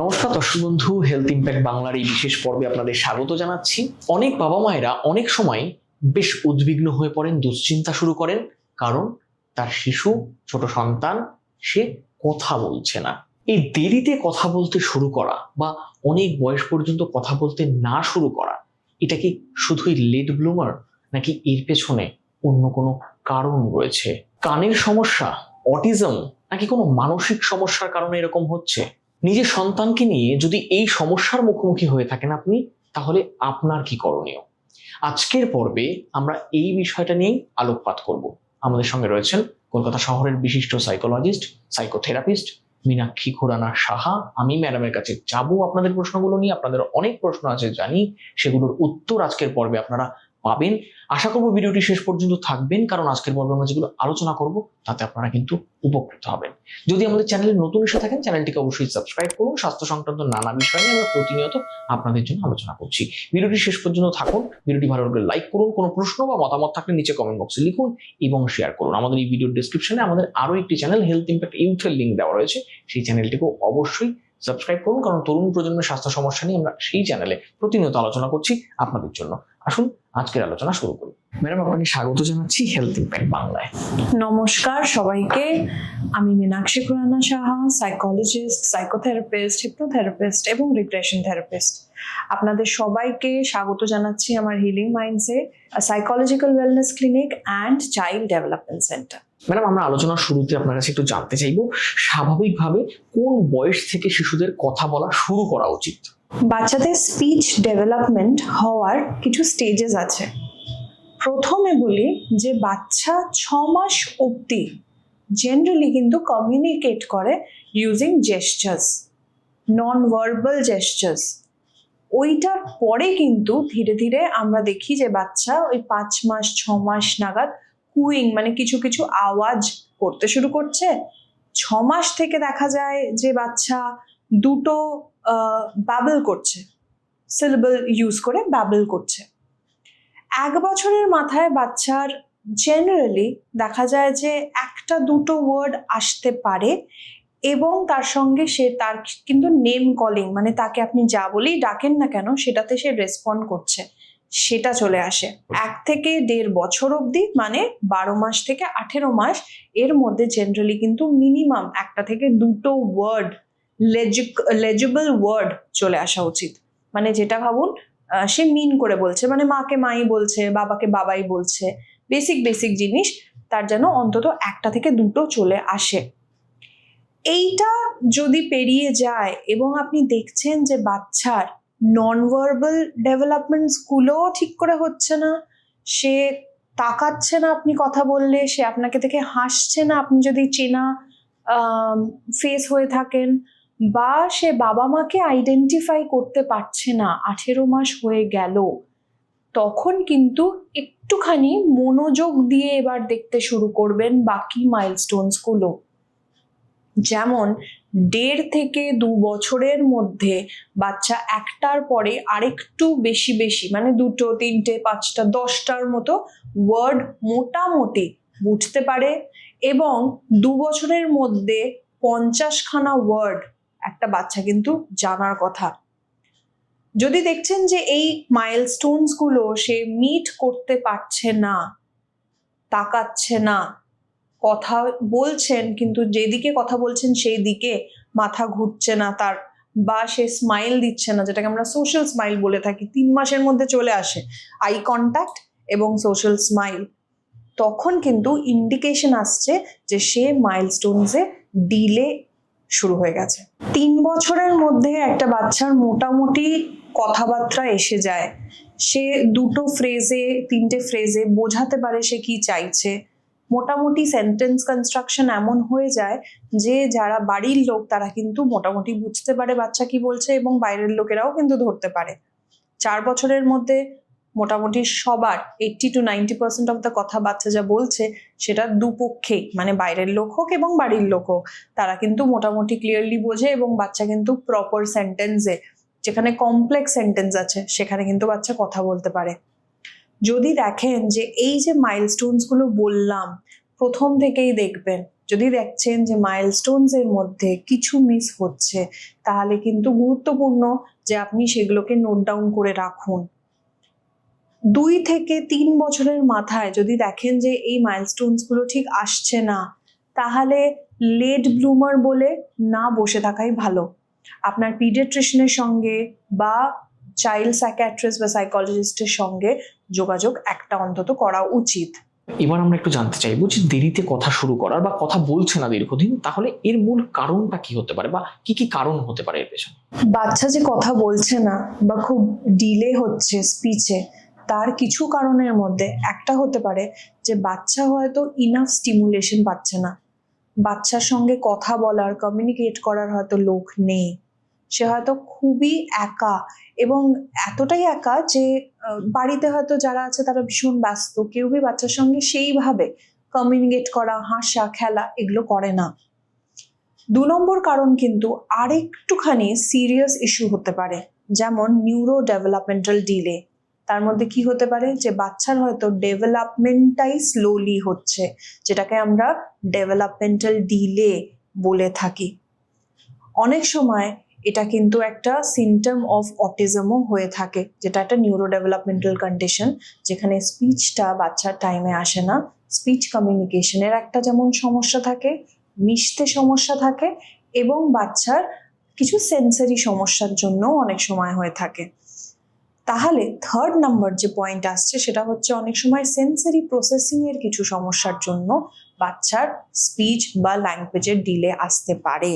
নমস্কার, দর্শক বন্ধু হেলথ ইম্প্যাক্ট বাংলার এই বিশেষ পর্বে আপনাদের স্বাগত জানাচ্ছি। অনেক বাবা মায়েরা অনেক সময় বেশ উদ্বিগ্ন হয়ে পড়েন, দুশ্চিন্তা শুরু করেন, কারণ তার শিশু, ছোট সন্তান, সে কথা বলছে না। এই দেরিতে কথা বলতে শুরু করা বা অনেক বয়স পর্যন্ত কথা বলতে না শুরু করা, এটা কি শুধুই লেট ব্লুমার নাকি এর পেছনে অন্য কোনো কারণ রয়েছে? কানের সমস্যা অটিজম নাকি কোনো মানসিক সমস্যার কারণে এরকম হচ্ছে? নিজের সন্তানকে নিয়ে যদি এই সমস্যার মুখোমুখি হয়ে থাকেন আপনি, তাহলে আপনার কি করণীয়? আজকের পর্বে আমরা এই বিষয়টা নিয়েই আলোকপাত করব। আমাদের সঙ্গে রয়েছেন কলকাতা শহরের বিশিষ্ট সাইকোলজিস্ট সাইকোথেরাপিস্ট মীনাক্ষী খুরানা সাহা। আমি ম্যাডামের কাছে যাব আপনাদের প্রশ্নগুলো নিয়ে। আপনাদের অনেক প্রশ্ন আছে জানি। সেগুলোর উত্তর আজকের পর্বে আপনারা পাবেন। আশা করব ভিডিওটি শেষ পর্যন্ত থাকবেন, কারণ আজকের পর্বে আমরা যেগুলো আলোচনা করব, তাতে আপনারা কিন্তু উপকৃত হবেন। যদি আমাদের চ্যানেলে নতুন এসে থাকেন, চ্যানেলটিকে অবশ্যই সাবস্ক্রাইব করুন। স্বাস্থ্য সংক্রান্ত নানা বিষয় নিয়ে আমরা প্রতিনিয়ত আপনাদের জন্য আলোচনা করছি। ভিডিওটি শেষ পর্যন্ত থাকুন, ভিডিওটি ভালো লাগলে লাইক করুন, কোনো প্রশ্ন বা মতামত থাকলে নিচে কমেন্ট বক্সে লিখুন এবং শেয়ার করুন। আমাদের এই ভিডিওর ডিসক্রিপশনে আমাদের আরও একটি চ্যানেল হেলথ ইম্প্যাক্ট ইউথের লিঙ্ক দেওয়া রয়েছে, সেই চ্যানেলটিকেও অবশ্যই সাবস্ক্রাইব করুন, কারণ তরুণ প্রজন্মের স্বাস্থ্য সমস্যা নিয়ে আমরা সেই চ্যানেলে প্রতিনিয়ত আলোচনা করছি আপনাদের জন্য। আসুন, আজকের আলোচনা শুরু করি। ম্যাডাম, আপনাকে স্বাগত জানাচ্ছি হেলথ ইম্প্যাক্ট বাংলায়। নমস্কার সবাইকে। আমি Meenakshi Khurana Saha psychologist psychotherapist hypnotherapist এবং রিগ্রেশন থেরাপিস্ট আপনাদের সবাইকে স্বাগত জানাচ্ছি আমার healing মাইন্ডসে psychological wellness clinic and child development centre madam, আমরা আলোচনার শুরুতে আপনার কাছে একটু জানতে চাইব, স্বাভাবিকভাবে কোন বয়স থেকে শিশুদের কথা বলা শুরু করা উচিত? বাচ্চাদের স্পিচ ডেভেলপমেন্ট হওয়ার কিছু স্টেজেস আছে। প্রথমে বলি যে বাচ্চা ছ মাস অবধি জেনারেলি কিন্তু কমিউনিকেট করে using gestures non verbal gestures ওইটার পরে কিন্তু ধীরে ধীরে আমরা দেখি যে বাচ্চা ওই পাঁচ মাস ছ মাস নাগাদ কুইং মানে কিছু কিছু আওয়াজ করতে শুরু করছে। ছ মাস থেকে দেখা যায় যে বাচ্চা দুটো বাবল করছে। সিলেবল ইউজ করে বাবল করছে। এক বছরের মাথায় বাচ্চার জেনারেলি দেখা যায় যে একটা দুটো ওয়ার্ড আসতে পারে এবং তার সঙ্গে সে তার কিন্তু নেম কলিং মানে তাকে আপনি যা বলেই ডাকেন না কেন, সেটাতে সে রেসপন্ড করছে। সেটা চলে আসে। এক থেকে দেড় বছর অবধি মানে বারো মাস থেকে আঠেরো মাস এর মধ্যে জেনারেলি কিন্তু মিনিমাম একটা থেকে দুটো ওয়ার্ড লেজিবল ওয়ার্ড চলে আসা উচিত। মানে যেটা ভাবুন সে মিন করে বলছে। মানে মাকে মাই বলছে বাবাকে বাবাই বলছে। বেসিক বেসিক জিনিস তার যেন অন্তত একটা থেকে দুটো চলে আসে। এইটা যদি পেরিয়ে যায় এবং আপনি দেখছেন যে বাচ্চার নন ভার্বাল ডেভেলপমেন্টসগুলোও ঠিক করে হচ্ছে না। সে তাকাচ্ছে না আপনি কথা বললে, সে আপনাকে থেকে হাসছে না আপনি যদি চেনা ফেস হয়ে থাকেন বা সে বাবা মাকে আইডেন্টিফাই করতে পারছে না, আঠেরো মাস হয়ে গেল, তখন কিন্তু একটুখানি মনোযোগ দিয়ে এবার দেখতে শুরু করবেন বাকি মাইলস্টোনসগুলো যেমন দেড় থেকে দু বছরের মধ্যে বাচ্চা একটার পরে আরেকটু বেশি বেশি মানে দুটো, তিনটে, পাঁচটা, দশটার মতো ওয়ার্ড মোটামুটি বুঝতে পারে এবং দু বছরের মধ্যে পঞ্চাশখানা ওয়ার্ড একটা বাচ্চা কিন্তু জানার কথা। যদি দেখছেন যে এই মাইলস্টোনসগুলো সে মিট করতে পারছে না, তাকাচ্ছে না কথা বলছেন, কিন্তু যেদিকে কথা বলছেন সেই দিকে মাথা ঘুরছে না তার বা সে স্মাইল দিচ্ছে না, যেটাকে আমরা সোশ্যাল স্মাইল বলে থাকি। তিন মাসের মধ্যে চলে আসে আই কন্ট্যাক্ট এবং সোশ্যাল স্মাইল তখন কিন্তু ইন্ডিকেশন আসছে যে সে মাইলস্টোনসে ডিলে শুরু হয়ে গেছে। তিন বছরের মধ্যে একটা বাচ্চার মোটামুটি কথাবার্তা এসে যায়। সে দুটো ফ্রেজে তিনটে ফ্রেজে বোঝাতে পারে সে কি চাইছে। মোটামুটি সেন্টেন্স কনস্ট্রাকশন এমন হয়ে যায় যে যারা বাড়ির লোক তারা কিন্তু মোটামুটি বুঝতে পারে বাচ্চা কি বলছে এবং বাইরের লোকেরাও কিন্তু ধরতে পারে। চার বছরের মধ্যে মোটামুটি সবার eighty to ninety percent of the কথা বাচ্চা যা বলছে সেটা দুপক্ষেই মানে বাইরের লোক হোক এবং বাড়ির লোক হোক, তারা কিন্তু মোটামুটি ক্লিয়ারলি বোঝে এবং বাচ্চা কিন্তু প্রপার সেন্টেন্সে যেখানে কমপ্লেক্স সেন্টেন্স আছে, সেখানে কিন্তু বাচ্চা কথা বলতে পারে। যদি দেখেন যে এই যে মাইলস্টোনসগুলো বললাম, প্রথম থেকেই দেখবেন, যদি দেখছেন যে মাইলস্টোনস এর মধ্যে কিছু মিস হচ্ছে, তাহলে কিন্তু গুরুত্বপূর্ণ যে আপনি সেগুলোকে নোট ডাউন করে রাখুন। দুই থেকে তিন বছরের মাথায় যদি দেখেন যে এই মাইলস্টোনসগুলো ঠিক আসছে না, তাহলে লেট ব্লুমার বলে না বসে থাকাই ভালো। আপনার পিডিয়াট্রিশনের সঙ্গে বা চাইল্ড সাইকিয়াট্রিস্ট বা সাইকোলজিস্টের সঙ্গে যোগাযোগ একটা অন্তত করা উচিত। এবার আমরা একটু জানতে চাইব যে দেরিতে কথা শুরু করার বা কথা বলছে না দীর্ঘদিন তাহলে এর মূল কারণটা কি হতে পারে বা কি কি কারণ হতে পারে এর পেছনে? বাচ্চা যে কথা বলছে না বা খুব ডিলে হচ্ছে স্পিচে তার কিছু কারণের মধ্যে একটা হতে পারে যে বাচ্চা হয়তো ইনাফ স্টিমুলেশন পাচ্ছে না। বাচ্চার সঙ্গে কথা বলার কমিউনিকেট করার হয়তো লোক নেই। সে হয়তো খুবই একা এবং এতটাই একা যে বাড়িতে হয়তো যারা আছে তারা ভীষণ ব্যস্ত। কেউই বাচ্চার সঙ্গে সেইভাবে কমিউনিকেট করা, হাসা, খেলা এগুলো করে না। দু নম্বর কারণ কিন্তু আরেকটুখানি সিরিয়াস ইস্যু হতে পারে, যেমন নিউরো ডেভেলপমেন্টাল ডিলে তার মধ্যে কি হতে পারে যে, বাচ্চার হয়তো ডেভেলপমেন্টটাই স্লোলি হচ্ছে, যেটাকে আমরা ডেভেলপমেন্টাল ডিলে বলে থাকি। অনেক সময় এটা কিন্তু একটা সিমটম অফ অটিজমও হয়ে থাকে, যেটা একটা নিউরো ডেভেলপমেন্টাল কন্ডিশন যেখানে স্পিচটা বাচ্চার টাইমে আসে না। স্পিচ কমিউনিকেশনের একটা যেমন সমস্যা থাকে, মিশতে সমস্যা থাকে, এবং বাচ্চার কিছু সেন্সারি সমস্যার জন্য অনেক সময় হয়ে থাকে। তাহলে থার্ড নাম্বার যে পয়েন্ট আসছে, সেটা হচ্ছে অনেক সময় সেন্সারি প্রসেসিং এর কিছু সমস্যার জন্য বাচ্চার স্পিচ বা ল্যাঙ্গুয়েজের ডিলে আসতে পারে।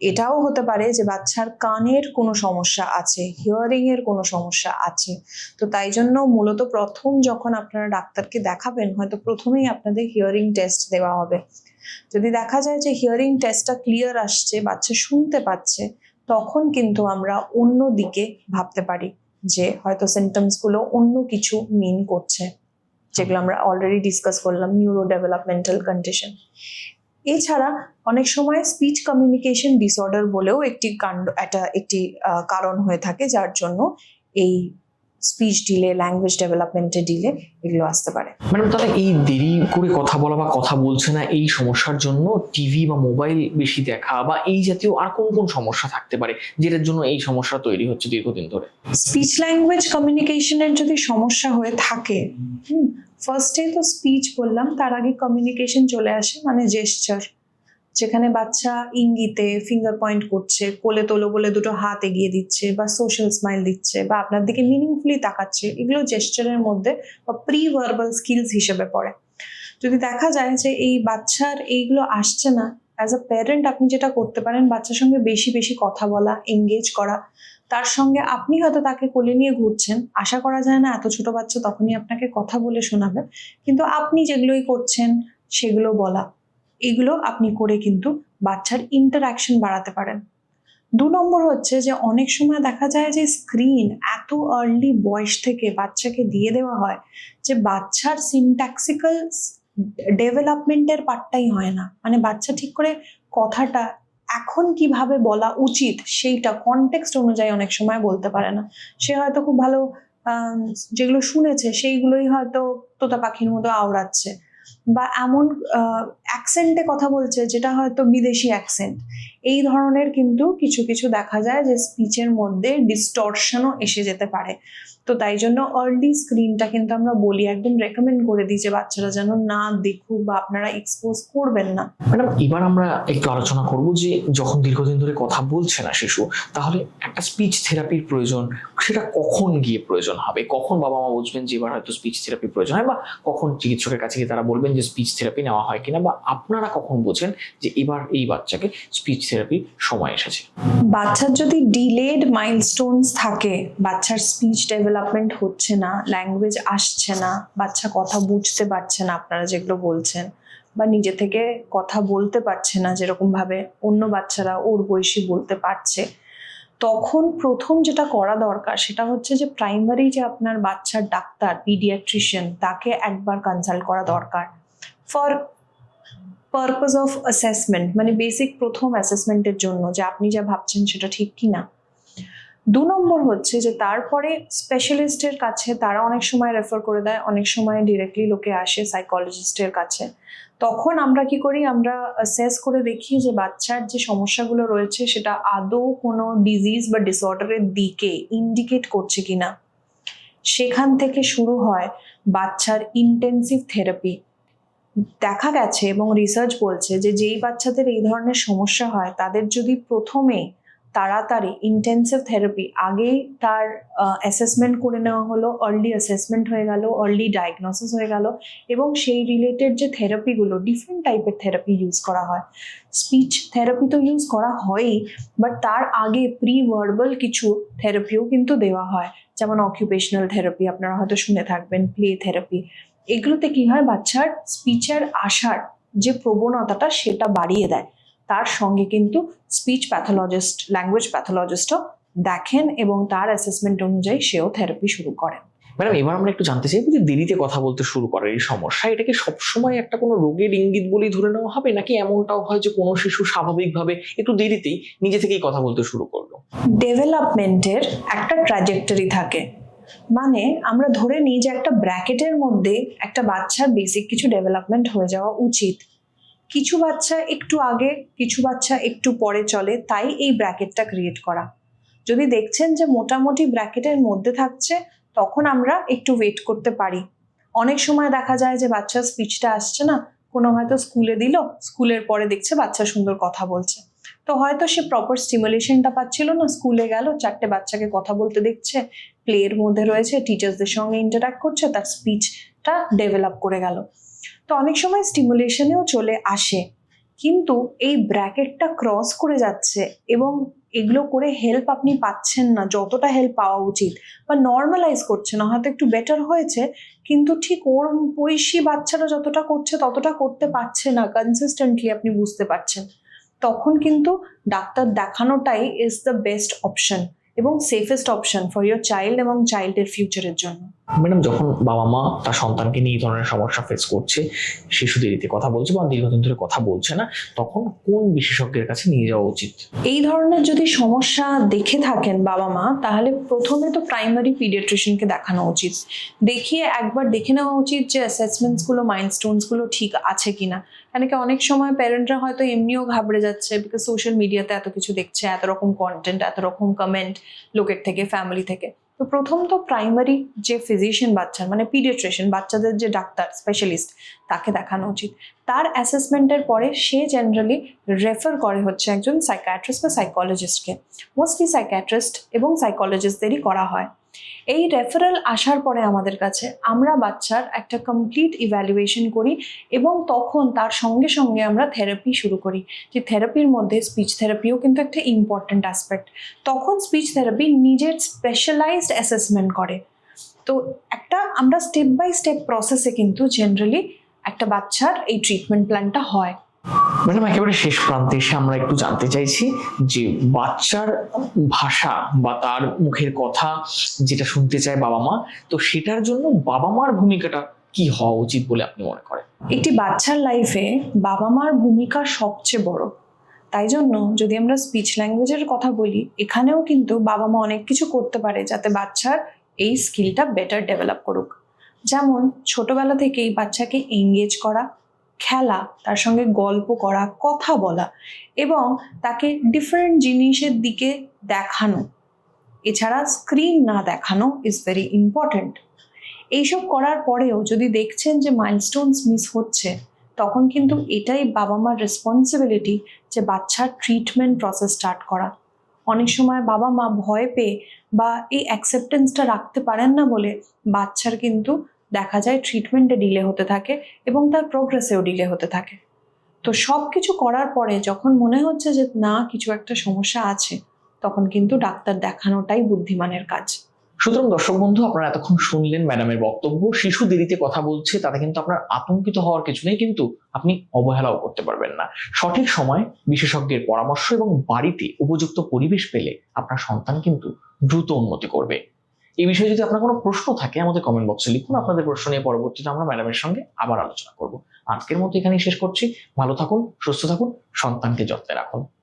এটাও হতে পারে যে বাচ্চার কানের কোনো সমস্যা আছে হিয়ারিং এর কোনো সমস্যা আছে। তো তাই জন্য মূলত প্রথম যখন আপনারা ডাক্তারকে দেখাবেন, হয়তো প্রথমেই আপনাদের হিয়ারিং টেস্ট দেওয়া হবে। যদি দেখা যায় যে হিয়ারিং টেস্টটা ক্লিয়ার আসছে, বাচ্চা শুনতে পাচ্ছে, তখন কিন্তু আমরা অন্য দিকে ভাবতে পারি যে হয়তো সিমটমসগুলো অন্য কিছু মিন করছে, যেগুলো আমরা অলরেডি ডিসকাস করলাম নিউরো ডেভেলপমেন্টাল কন্ডিশন এছাড়া অনেক সময় স্পিচ কমিউনিকেশন ডিসঅর্ডার বলেও একটি কাণ্ড, একটা, একটি কারণ হয়ে থাকে যার জন্য এই স্পিচ ডিলে ল্যাঙ্গুয়েজ ডেভেলপমেন্টে ডিলে এগুলো আসতে পারে। ম্যাডাম তাহলে এই দেরি করে কথা বলা বা কথা বলছে না এই সমস্যার জন্য টিভি বা মোবাইল বেশি দেখা বা এই জাতীয় আর কোন কোন সমস্যা থাকতে পারে যেটার জন্য এই সমস্যা তৈরি হচ্ছে দীর্ঘদিন ধরে? স্পিচ ল্যাঙ্গুয়েজ কমিউনিকেশনের যদি সমস্যা হয়ে থাকে হুম ফার্স্টে তো স্পিচ বললাম তার আগে কমিউনিকেশন চলে আসে মানে জেস্টার যেখানে বাচ্চা ইঙ্গিতে ফিঙ্গার পয়েন্ট করছে, কোলে তোলো বলে দুটো হাত এগিয়ে দিচ্ছে বা সোশ্যাল স্মাইল দিচ্ছে বা আপনার দিকে মিনিংফুলি তাকাচ্ছে, এগুলো জেস্টারের মধ্যে বা প্রি ভার্বাল স্কিলস হিসেবে পড়ে। যদি দেখা যায় যে এই বাচ্চার এইগুলো আসছে না অ্যাজ আ প্যারেন্ট আপনি যেটা করতে পারেন, বাচ্চার সঙ্গে বেশি বেশি কথা বলা এঙ্গেজ করা, তার সঙ্গে আপনি হয়তো তাকে কোলে নিয়ে ঘুরছেন, আশা করা যায় না এত ছোট বাচ্চা তখনই আপনাকে কথা বলে শোনাবে, কিন্তু আপনি যেগুলোই করছেন সেগুলো বলা। এগুলো আপনি করে কিন্তু বাচ্চার ইন্টারাকশন বাড়াতে পারেন। দু নম্বর হচ্ছে যে অনেক সময় দেখা যায় যে স্ক্রিন এত আর্লি বয়স থেকে বাচ্চাকে দিয়ে দেওয়া হয় যে বাচ্চার সিনট্যাক্সিক্যাল ডেভেলপমেন্টের পার্টটাই হয় না। মানে বাচ্চা ঠিক করে কথাটা এখন কীভাবে বলা উচিত সেইটা কনটেক্সট অনুযায়ী অনেক সময় বলতে পারে না। সে হয়তো খুব ভালো যেগুলো শুনেছে সেইগুলোই হয়তো তোতা পাখির মতো আওড়াচ্ছে। বা এমন অ্যাকসেন্টে কথা বলছে যেটা হয়তো বিদেশি অ্যাকসেন্ট এই ধরনের কিন্তু কিছু কিছু দেখা যায় যে স্পিচের মধ্যে ডিস্টরশনও এসে যেতে পারে। তো তাই জন্য আর্লি স্ক্রিনটা কিন্তু আমরা বলি, একদম রেকমেন্ড করে দিই যে বাচ্চারা যেন না দেখুক বা আপনারা এক্সপোজ করবেন না। ম্যাডাম, এবার আমরা একটু আলোচনা করব যে যখন দীর্ঘদিন ধরে কথা বলছে না শিশু, তাহলে একটা স্পিচ থেরাপির প্রয়োজন, সেটা কখন গিয়ে প্রয়োজন হবে? কখন বাবা মা বুঝবেন যে এবার হয়তো স্পিচ থেরাপি প্রয়োজন হয় বা কখন চিকিৎসকের কাছে গিয়ে তারা বলবেন যে স্পিচ থেরাপি নেওয়া হয় কিনা বা আপনারা কখন বোঝেন যে এবার এই বাচ্চাকে স্পিচ থেরাপির সময় এসেছে। বাচ্চার যদি ডিলেড মাইলস্টোনস থাকে, বাচ্চার স্পিচ ডেভেলপমেন্ট হচ্ছে না ল্যাঙ্গুয়েজ আসছে না, বাচ্চা কথা বুঝতে পারছে না, আপনারা যেগুলো বলছেন, বা নিজে থেকে কথা বলতে পারছে না যেরকম ভাবে অন্য বাচ্চারা ওর বয়সী বলতে পারছে, তখন প্রথম যেটা করা দরকার সেটা হচ্ছে যে প্রাইমারি যে আপনার বাচ্চার ডাক্তার পিডিয়াট্রিশিয়ান তাকে একবার কনসাল্ট করা দরকার। ফর পারপাস অফ অ্যাসেসমেন্ট মানে বেসিক প্রথম অ্যাসেসমেন্টের জন্য যে আপনি যা ভাবছেন সেটা ঠিক কি না দু নম্বর হচ্ছে যে তারপরে স্পেশালিস্টের কাছে তারা অনেক সময় রেফার করে দেয়, অনেক সময় ডিরেক্টলি লোকে আসে সাইকোলজিস্টের কাছে। তখন আমরা কি করি? আমরা অ্যাসেস করে দেখি যে বাচ্চার যে সমস্যাগুলো রয়েছে সেটা আদৌ কোনো ডিজিজ বা ডিসঅর্ডারের দিকে ইন্ডিকেট করছে কিনা। সেখান থেকে শুরু হয় বাচ্চার ইন্টেন্সিভ থেরাপি দেখা গেছে এবং রিসার্চ বলছে যে যেই বাচ্চাদের এই ধরনের সমস্যা হয়, তাদের যদি প্রথমে তাড়াতাড়ি ইন্টেন্সিভ থেরাপি আগেই তার অ্যাসেসমেন্ট করে নেওয়া হলো আর্লি অ্যাসেসমেন্ট হয়ে গেল আর্লি ডায়াগনোসিস হয়ে গেল এবং সেই রিলেটেড যে থেরাপিগুলো ডিফারেন্ট টাইপের থেরাপি ইউজ করা হয়। স্পিচ থেরাপি তো ইউজ করা হয়ই বাট তার আগে প্রি ভার্বাল কিছু থেরাপিও কিন্তু দেওয়া হয়। যেমন অকুপেশনাল থেরাপি আপনারা হয়তো শুনে থাকবেন প্লে থেরাপি এগুলোতে কি হয়? বাচ্চার স্পিচের আসার যে প্রবণতাটা সেটা বাড়িয়ে দেয়। তার সঙ্গে কিন্তু স্পিচ প্যাথোলজিস্ট ল্যাঙ্গুয়েজ প্যাথোলজিস্টও দেখেন এবং তার অ্যাসেসমেন্ট অনুযায়ী সেও থেরাপি শুরু করেন। ম্যাডাম এবার আমরা একটু জানতে চাইব যে দেরিতে কথা বলতে শুরু করার এই সমস্যা এটাকে সবসময় একটা কোনো রোগের ইঙ্গিত বলেই ধরে নেওয়া হবে? নাকি এমনটাও হয় যে কোনো শিশু স্বাভাবিকভাবে একটু দেরিতেই নিজে থেকেই কথা বলতে শুরু করল? ডেভেলপমেন্টের একটা ট্র্যাজেক্টরি থাকে। মানে আমরা ধরে নিই যে একটা ব্র্যাকেটের মধ্যে একটা বাচ্চার বেসিক কিছু ডেভেলপমেন্ট হয়ে যাওয়া উচিত। কিছু বাচ্চা একটু আগে, কিছু বাচ্চা একটু পরে চলে, তাই এই ব্র্যাকেটটা ক্রিয়েট করা। যদি দেখছেন যে মোটামুটি ব্র্যাকেটের মধ্যে থাকছে, তখন আমরা একটু ওয়েট করতে পারি। অনেক সময় দেখা যায় যে বাচ্চার স্পিচটা আসছে না, কোনো হয়তো স্কুলে দিল স্কুলের পরে দেখছে বাচ্চা সুন্দর কথা বলছে। তো হয়তো সে প্রপার স্টিমুলেশনটা পাচ্ছিল না স্কুলে গেল, চারটে বাচ্চাকে কথা বলতে দেখছে প্লের মধ্যে রয়েছে টিচার্সদের সঙ্গে ইন্টারাক্ট করছে, তার স্পিচটা ডেভেলপ করে গেল। তো অনেক সময় স্টিমুলেশনেও চলে আসে, কিন্তু এই ব্র্যাকেটটা ক্রস করে যাচ্ছে এবং এগুলো করে হেল্প আপনি পাচ্ছেন না, যতটা হেল্প পাওয়া উচিত বা নর্মালাইজ করছে না, হয়তো একটু বেটার হয়েছে, কিন্তু ঠিক ওর বয়সী বাচ্চারা যতটা করছে, ততটা করতে পারছে না কনসিস্টেন্টলি আপনি বুঝতে পারছেন। তখন কিন্তু ডাক্তার দেখানোটাই ইজ দ্য বেস্ট অপশন এবং safest option for your child এবং চাইল্ডের ফিউচারের জন্য। ম্যাডাম, যখন বাবা মা তার সন্তানকে নিয়ে এই ধরনের সমস্যা ফেস করছে, শিশু দেরিতে কথা বলছে বা দীর্ঘদিন ধরে কথা বলছে না, তখন কোন বিশেষজ্ঞের কাছে নিয়ে যাওয়া উচিত? এই ধরনের যদি সমস্যা দেখে থাকেন বাবা মা, তাহলে প্রথমে তো প্রাইমারি পিডিয়াট্রিশিয়ানকে দেখানো উচিত। দেখিয়ে একবার দেখে নেওয়া উচিত যে অ্যাসেসমেন্টসগুলো মাইন্ডস্টোনসগুলো ঠিক আছে কিনা। কেন কি অনেক সময় প্যারেন্টরা হয়তো এমনিও ঘাবড়ে যাচ্ছে বিকজ সোশ্যাল মিডিয়াতে এত কিছু দেখছে, এত রকম কন্টেন্ট এত রকম কমেন্ট লোকের থেকে ফ্যামিলি থেকে। তো প্রথম তো প্রাইমারি যে ফিজিশিয়ান বাচ্চার মানে পিডিয়াট্রিশিয়ান বাচ্চাদের যে ডাক্তার স্পেশালিস্ট তাকে দেখানো উচিত। তার অ্যাসেসমেন্টের পরে সে জেনারেলি রেফার করে হচ্ছে একজন সাইকাট্রিস্ট বা সাইকোলজিস্টকে মোস্টলি সাইকাট্রিস্ট এবং সাইকোলজিস্টদেরই করা হয়। এই রেফারেল আসার পরে আমাদের কাছে আমরা বাচ্চার একটা কমপ্লিট ইভ্যালুয়েশন করি এবং তখন তার সঙ্গে সঙ্গে আমরা থেরাপি শুরু করি। যে থেরাপির মধ্যে স্পিচ থেরাপিও কিন্তু একটা ইম্পর্ট্যান্ট অ্যাসপেক্ট তখন স্পিচ থেরাপি নিজের স্পেশালাইজড অ্যাসেসমেন্ট করে। তো একটা আমরা স্টেপ বাই স্টেপ প্রসেসে কিন্তু জেনারেলি একটা বাচ্চার এই ট্রিটমেন্ট প্ল্যানটা হয়। ম্যাডাম, একেবারে শেষ প্রান্তে এসে আমরা একটু জানতে চাইছি যে বাচ্চার ভাষা বা তার মুখের কথা যেটা শুনতে চায় বাবা মা, তো সেটার জন্য বাবা মার ভূমিকাটা কি হওয়া উচিত বলে আপনি মনে করেন? একটি বাচ্চার লাইফে বাবা মার ভূমিকা সবচেয়ে বড়। তাই জন্য যদি আমরা স্পিচ ল্যাঙ্গুয়েজের কথা বলি, এখানেও কিন্তু বাবা মা অনেক কিছু করতে পারে যাতে বাচ্চার এই স্কিলটা বেটার ডেভেলপ করুক। যেমন ছোটবেলা থেকেই বাচ্চাকে এঙ্গেজ করা খেলা, তার সঙ্গে গল্প করা, কথা বলা এবং তাকে ডিফারেন্ট জিনিসের দিকে দেখানো। এছাড়া স্ক্রিন না দেখানো ইজ ভেরি ইম্পর্ট্যান্ট এইসব করার পরেও যদি দেখছেন যে মাইলস্টোনস মিস হচ্ছে, তখন কিন্তু এটাই বাবা মার রেসপন্সিবিলিটি যে বাচ্চার ট্রিটমেন্ট প্রসেস স্টার্ট করা। অনেক সময় বাবা মা ভয় পেয়ে বা এই অ্যাকসেপ্টেন্সটা রাখতে পারেন না বলে বাচ্চার কিন্তু দেখা যায় ট্রিটমেন্টে ডিলে হতে থাকে এবং তার প্রোগ্রেসেও ডিলে হতে থাকে। তো সব কিছু করার পরে যখন মনে হচ্ছে যে না, কিছু একটা সমস্যা আছে, তখন কিন্তু ডাক্তার দেখানোটাই বুদ্ধিমানের কাজ। সুতরাং দর্শক বন্ধু, আপনারা এতক্ষণ শুনলেন ম্যাডামের বক্তব্য। শিশু দেরিতে কথা বলছে, তাতে কিন্তু আপনার আতঙ্কিত হওয়ার কিছু নেই, কিন্তু আপনি অবহেলাও করতে পারবেন না। সঠিক সময়, বিশেষজ্ঞের পরামর্শ এবং বাড়িতে উপযুক্ত পরিবেশ পেলে আপনার সন্তান কিন্তু দ্রুত উন্নতি করবে। এই বিষয়ে যদি আপনার কোনো প্রশ্ন থাকে আমাদের কমেন্ট বক্সে লিখুন। আপনাদের প্রশ্ন নিয়ে পরবর্তীতে আমরা ম্যাডামের সঙ্গে আবার আলোচনা করব। আজকের মতো এখানেই শেষ করছি। ভালো থাকুন, সুস্থ থাকুন, সন্তানকে যত্নে রাখুন।